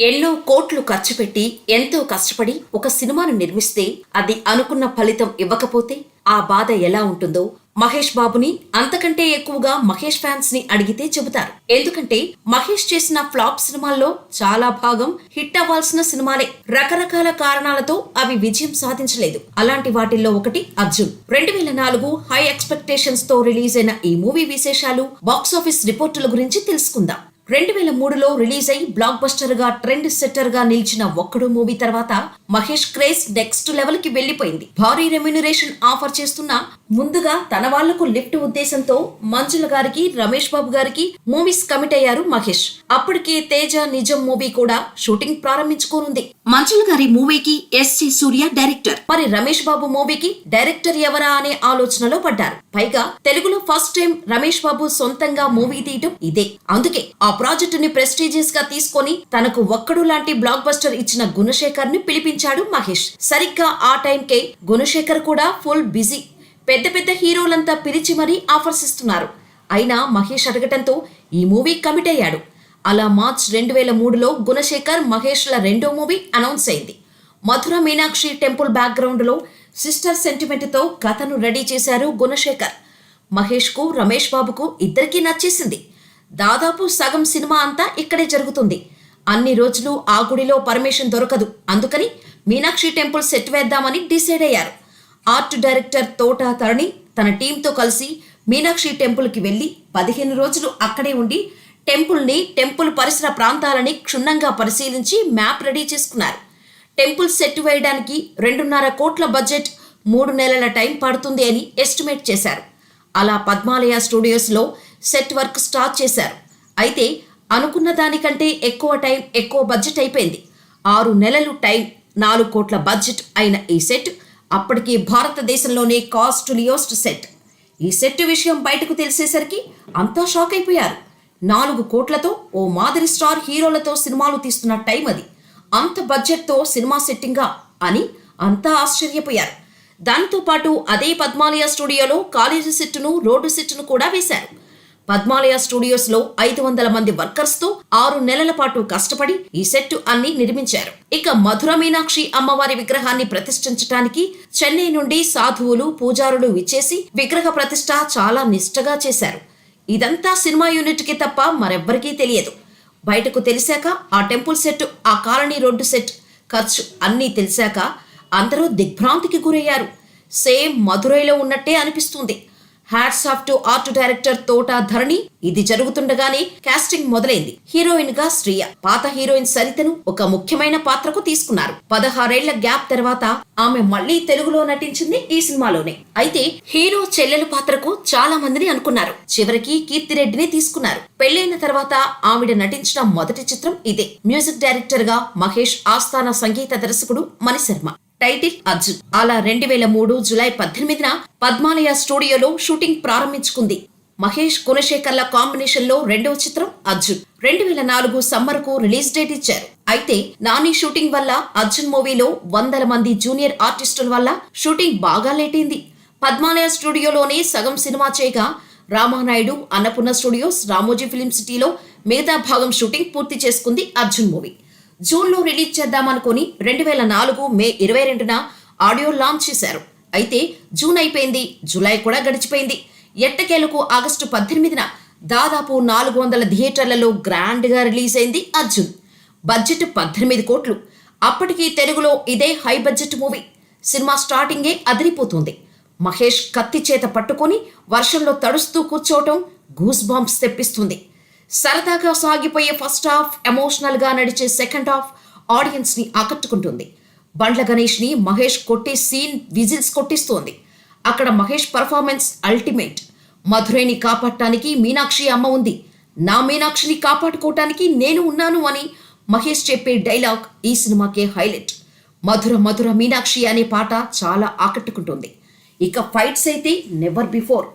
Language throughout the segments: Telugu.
ఎన్నో కోట్లు ఖర్చు పెట్టి ఎంతో కష్టపడి ఒక సినిమాను నిర్మిస్తే అది అనుకున్న ఫలితం ఇవ్వకపోతే ఆ బాధ ఎలా ఉంటుందో మహేష్ బాబుని అంతకంటే ఎక్కువగా మహేష్ ఫ్యాన్స్ని అడిగితే చెబుతారు. ఎందుకంటే మహేష్ చేసిన ఫ్లాప్ సినిమాల్లో చాలా భాగం హిట్ అవ్వాల్సిన సినిమాలే. రకరకాల కారణాలతో అవి విజయం సాధించలేదు. అలాంటి వాటిల్లో ఒకటి అర్జున్. రెండు వేల నాలుగు హై ఎక్స్పెక్టేషన్స్తో రిలీజ్ అయిన ఈ మూవీ విశేషాలు బాక్సాఫీస్ రిపోర్టుల గురించి తెలుసుకుందాం. రెండు వేల మూడులో రిలీజ్ అయి బ్లాక్ బస్టర్గా ట్రెండ్ సెట్టర్గా నిలిచిన ఒక్కడు మూవీ తర్వాత మహేష్ క్రేజ్ నెక్స్ట్ లెవెల్కి వెళ్ళిపోయింది భారీ రెమ్యునరేషన్ ఆఫర్ చేస్తున్న ముందుగా తన వాళ్ళకు లిఫ్ట్ ఉద్దేశంతో మంజుల గారికి రమేష్ బాబు గారికి మూవీస్ కమిట్ అయ్యారు మహేష్. అప్పటికే తేజ నిజం మూవీ కూడా షూటింగ్ ప్రారంభించుకోనుంది. మంజుల గారి మూవీకి ఎస్జి సూర్య డైరెక్టర్. మరి రమేష్ బాబు మూవీకి డైరెక్టర్ ఎవరా అనే ఆలోచనలో పడ్డారు. పైగా తెలుగులో ఫస్ట్ టైం రమేష్ బాబు సొంతంగా మూవీ తీయటం ఇదే. అందుకే ఆ ప్రాజెక్ట్ని ప్రెస్టీజియస్గా తీసుకొని తనకు ఒక్కడు లాంటి బ్లాక్ బస్టర్ ఇచ్చిన గుణశేఖర్ని పిలిపించాడు మహేష్. సరిగ్గా ఆ టైంకే గుణశేఖర్ కూడా ఫుల్ బిజీ. పెద్ద పెద్ద హీరోలంతా పిలిచి మరీ ఆఫర్స్ ఇస్తున్నారు. అయినా మహేష్ అడగటంతో ఈ మూవీ కమిట్ అయ్యాడు. అలా మార్చ్ రెండు వేల మూడులో గుణశేఖర్ మహేష్ల రెండో మూవీ అనౌన్స్ అయింది. మధుర మీనాక్షి టెంపుల్ బ్యాక్గ్రౌండ్లో సిస్టర్ సెంటిమెంట్తో కథను రెడీ చేశారు గుణశేఖర్. మహేష్కు రమేష్ బాబుకు ఇద్దరికీ నచ్చేసింది. దాదాపు సగం సినిమా అంతా ఇక్కడే జరుగుతుంది. అన్ని రోజులు ఆ గుడిలో పర్మిషన్ దొరకదు. అందుకని మీనాక్షి టెంపుల్ సెట్ వేద్దామని డిసైడ్ అయ్యారు. ఆర్ట్ డైరెక్టర్ తోట తరణి తన టీంతో కలిసి మీనాక్షి టెంపుల్కి వెళ్ళి పదిహేను రోజులు అక్కడే ఉండి టెంపుల్ని టెంపుల్ పరిసర ప్రాంతాలని క్షుణ్ణంగా పరిశీలించి మ్యాప్ రెడీ చేసుకున్నారు. టెంపుల్ సెట్ వేయడానికి రెండున్నర కోట్ల బడ్జెట్ మూడు నెలల టైం పడుతుంది అని ఎస్టిమేట్ చేశారు. అలా పద్మాలయ స్టూడియోస్లో సెట్ వర్క్ స్టార్ట్ చేశారు. అయితే అనుకున్న దానికంటే ఎక్కువ టైం ఎక్కువ బడ్జెట్ అయిపోయింది. ఆరు నెలలు టైం నాలుగు కోట్ల బడ్జెట్ అయిన ఈ సెట్ అప్పటికి భారతదేశంలోనే కాస్ట్లియోస్ట్ సెట్. ఈ సెట్ విషయం బయటకు తెలిసేసరికి అంతా షాక్ అయిపోయారు. నాలుగు కోట్లతో ఓ మాదిరి స్టార్ హీరోలతో సినిమాలు తీస్తున్న టైం అది. అంత బడ్జెట్తో సినిమా సెట్టింగా అని అంతా ఆశ్చర్యపోయారు. దాంతో పాటు అదే పద్మాలయ స్టూడియోలో కాలేజీ సెట్టును రోడ్డు సెట్టును కూడా వేశారు. పద్మాలయ స్టూడియోస్లో ఐదు వందల మంది వర్కర్స్తో ఆరు నెలల పాటు కష్టపడి ఈ సెట్ అన్ని నిర్మించారు. ఇక మధుర మీనాక్షి అమ్మవారి విగ్రహాన్ని ప్రతిష్ఠించడానికి చెన్నై నుండి సాధువులు పూజారులు విచ్చేసి విగ్రహ ప్రతిష్ఠ చాలా నిష్టగా చేశారు. ఇదంతా సినిమా యూనిట్కి తప్ప మరెవ్వరికీ తెలియదు. బయటకు తెలిసాక ఆ టెంపుల్ సెట్ ఆ కాలనీ రోడ్డు సెట్ ఖర్చు అన్నీ తెలిసాక అందరూ దిగ్భ్రాంతికి గురయ్యారు. సేమ్ మధురైలో ఉన్నట్టే అనిపిస్తుంది. Hats off to art director Thota Dharani ఇది జరుగుతుండగానే కాస్టింగ్ మొదలైంది. హీరోయిన్గా శ్రియ. పాత హీరోయిన్ సరితను ఒక ముఖ్యమైన పాత్రకు తీసుకున్నారు. పదహారేళ్ళ గ్యాప్ తర్వాత ఆమె మళ్ళీ తెలుగులో నటించింది ఈ సినిమాలోనే. అయితే హీరో చెల్లెలు పాత్రకు చాలా మందిని అనుకున్నారు. చివరికి కీర్తిరెడ్డిని తీసుకున్నారు. పెళ్ళైన తర్వాత ఆవిడ నటించిన మొదటి చిత్రం ఇదే. మ్యూజిక్ డైరెక్టర్గా మహేష్ ఆస్థాన సంగీత దర్శకుడు మణిశర్మ. టైటిల్ అర్జున్. అలా రెండు వేల మూడు జులై పద్దెనిమిదిన పద్మాలయ స్టూడియోలో షూటింగ్ ప్రారంభించుకుంది. మహేష్ గుణశేఖర్ల కాంబినేషన్లో రెండవ చిత్రం అర్జున్. రెండు వేల నాలుగు సమ్మర్కు రిలీజ్ డేట్ ఇచ్చారు. అయితే నాని షూటింగ్ వల్ల అర్జున్ మూవీలో వందల మంది జూనియర్ ఆర్టిస్టుల వల్ల షూటింగ్ బాగా లేటైంది. పద్మాలయ స్టూడియోలోనే సగం సినిమా చేయగా రామానాయుడు అన్నపూర్ణ స్టూడియోస్ రామోజీ ఫిలిం సిటీలో మిగతా భాగం షూటింగ్ పూర్తి చేసుకుంది అర్జున్ మూవీ. జూన్లో రిలీజ్ చేద్దామనుకుని రెండు వేల నాలుగు మే ఇరవై రెండున ఆడియో లాంచ్ చేశారు. అయితే జూన్ అయిపోయింది జూలై కూడా గడిచిపోయింది. ఎట్టకేలకు ఆగస్టు పద్దెనిమిదిన దాదాపు నాలుగు వందల థియేటర్లలో గ్రాండ్గా రిలీజ్ అయింది అర్జున్. బడ్జెట్ పద్దెనిమిది కోట్లు. అప్పటికి తెలుగులో ఇదే హై బడ్జెట్ మూవీ. సినిమా స్టార్టింగే అదిరిపోతుంది. మహేష్ కత్తి చేత పట్టుకొని వర్షంలో తడుస్తూ కూర్చోవటం గూస్ బాంబ్స్ తెప్పిస్తుంది. సరదాగా సాగిపోయే ఫస్ట్ హాఫ్ ఎమోషనల్గా నడిచే సెకండ్ హాఫ్ ఆడియన్స్ని ఆకట్టుకుంటుంది. బండ్ల గణేష్ని మహేష్ కొట్టే సీన్ విజిల్స్ కొట్టిస్తోంది. అక్కడ మహేష్ పర్ఫార్మెన్స్ అల్టిమేట్. మధురైని కాపాడటానికి మీనాక్షి అమ్మ ఉంది. నా మీనాక్షిని కాపాడుకోవటానికి నేను ఉన్నాను అని మహేష్ చెప్పే డైలాగ్ ఈ సినిమాకే హైలైట్. మధుర మధుర మీనాక్షి అనే పాట చాలా ఆకట్టుకుంటుంది. ఇక ఫైట్స్ అయితే నెవర్ బిఫోర్.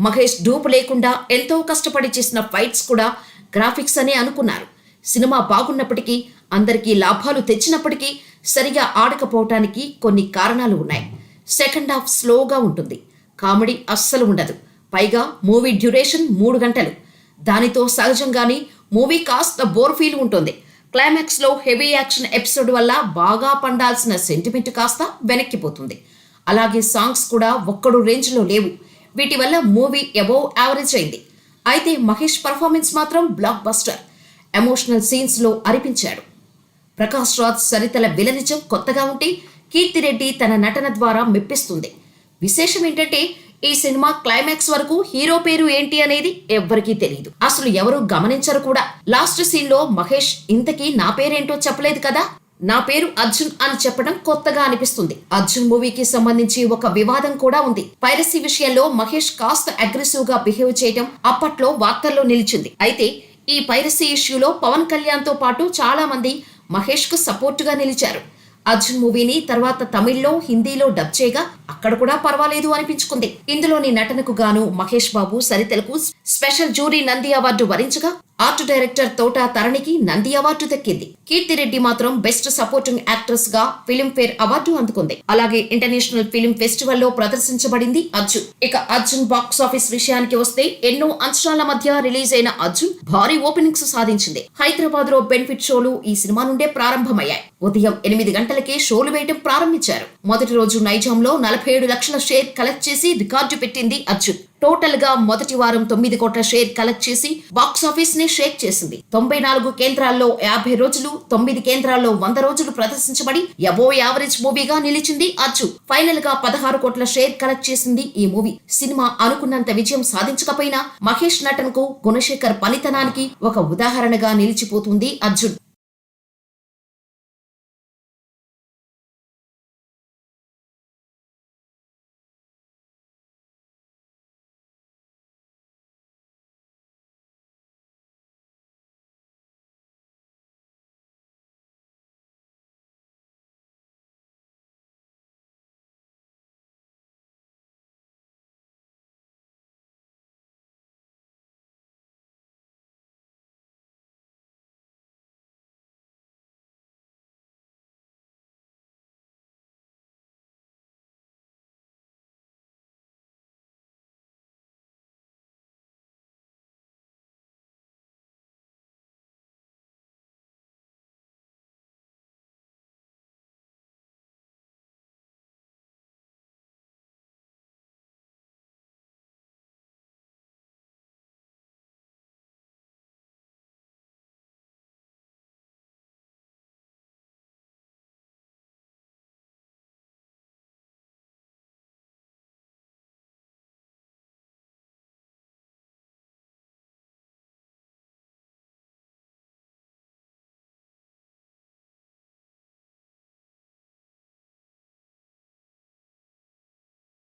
మహేష్ డూపు లేకుండా ఎంతో కష్టపడి చేసిన ఫైట్స్ కూడా గ్రాఫిక్స్ అనే అనుకున్నారు. సినిమా బాగున్నప్పటికీ అందరికీ లాభాలు తెచ్చినప్పటికీ సరిగా ఆడకపోవటానికి కొన్ని కారణాలు ఉన్నాయి. సెకండ్ హాఫ్ స్లోగా ఉంటుంది. కామెడీ అస్సలు ఉండదు. పైగా మూవీ డ్యూరేషన్ మూడు గంటలు. దానితో సహజంగానే మూవీ కాస్త బోర్ ఫీల్ ఉంటుంది. క్లైమాక్స్లో హెవీ యాక్షన్ ఎపిసోడ్ వల్ల బాగా పండాల్సిన సెంటిమెంట్ కాస్త వెనక్కిపోతుంది. అలాగే సాంగ్స్ కూడా ఒక్కడు రేంజ్లో లేవు. వీటి వల్ల మూవీ అబోవ్ యావరేజ్ అయింది. అయితే మహేష్ పర్ఫార్మెన్స్ మాత్రం బ్లాక్ బస్టర్ ఎమోషనల్ సీన్స్లో అరిపించాడు. ప్రకాష్ రాజ్ సరితల విలనిజం కొత్తగా ఉంటే కీర్తిరెడ్డి తన నటన ద్వారా మెప్పిస్తుంది. విశేషం ఏంటంటే ఈ సినిమా క్లైమాక్స్ వరకు హీరో పేరు ఏంటి అనేది ఎవ్వరికీ తెలియదు అసలు ఎవరు గమనించరు కూడా. లాస్ట్ సీన్లో మహేష్ ఇంతకీ నా పేరేంటో చెప్పలేదు కదా? నా పేరు అర్జున్ అని చెప్పడం కొత్తగా అనిపిస్తుంది. అర్జున్ మూవీకి సంబంధించి ఒక వివాదం కూడా ఉంది. పైరసీ విషయంలో మహేష్ కాస్త అగ్రెసివ్గా బిహేవ్ చేయడం అప్పట్లో వార్తల్లో నిలిచింది. అయితే ఈ పైరసీ ఇష్యూలో పవన్ కళ్యాణ్తో పాటు చాలా మంది మహేష్కు సపోర్ట్గా నిలిచారు. అర్జున్ మూవీని తర్వాత తమిళ్ళో హిందీలో డబ్ చేయగా అక్కడ కూడా పర్వాలేదు అనిపించుకుంది. ఇందులోని నటనకు గాను మహేష్ బాబు సరితలకు స్పెషల్ జూరీ నంది అవార్డు వరించగా ఆర్ట్ డైరెక్టర్ తోట తరణికి నంది అవార్డు దక్కింది. కీర్తిరెడ్డి మాత్రం బెస్ట్ సపోర్టింగ్ యాక్ట్రెస్గా ఫిల్మ్ఫేర్ అవార్డు అందుకుంది. అలాగే ఇంటర్నేషనల్ ఫిల్మ్ ఫెస్టివల్లో ప్రదర్శించబడింది అర్జున్. ఇక అర్జున్ బాక్స్ ఆఫీస్ విషయానికి వస్తే ఎన్నో అంచనాల మధ్య రిలీజ్ అయిన అర్జున్ భారీ ఓపెనింగ్స్ సాధించింది. హైదరాబాద్లో బెనిఫిట్ షోలు ఈ సినిమా నుండే ప్రారంభమయ్యాయి. ఉదయం ఎనిమిది గంటలకే షోలు వేయడం ప్రారంభించారు. మొదటి రోజు నైజాంలో నలభై ఏడు లక్షల షేర్ కలెక్ట్ చేసి రికార్డు పెట్టింది అర్జున్. టోటల్గా మొదటి వారం తొమ్మిది కోట్ల షేర్ కలెక్ట్ చేసి బాక్స్ ఆఫీస్ని షేక్ చేసింది. తొంభై నాలుగు కేంద్రాల్లో యాభై రోజులు తొమ్మిది కేంద్రాల్లో వంద రోజులు ప్రదర్శించబడి ఎబో యావరేజ్ మూవీగా నిలిచింది అర్జున్. ఫైనల్గా పదహారు కోట్ల షేర్ కలెక్ట్ చేసింది ఈ మూవీ. సినిమా అనుకున్నంత విజయం సాధించకపోయినా మహేష్ నటనకు గుణశేఖర్ పనితనానికి ఒక ఉదాహరణగా నిలిచిపోతుంది అర్జున్.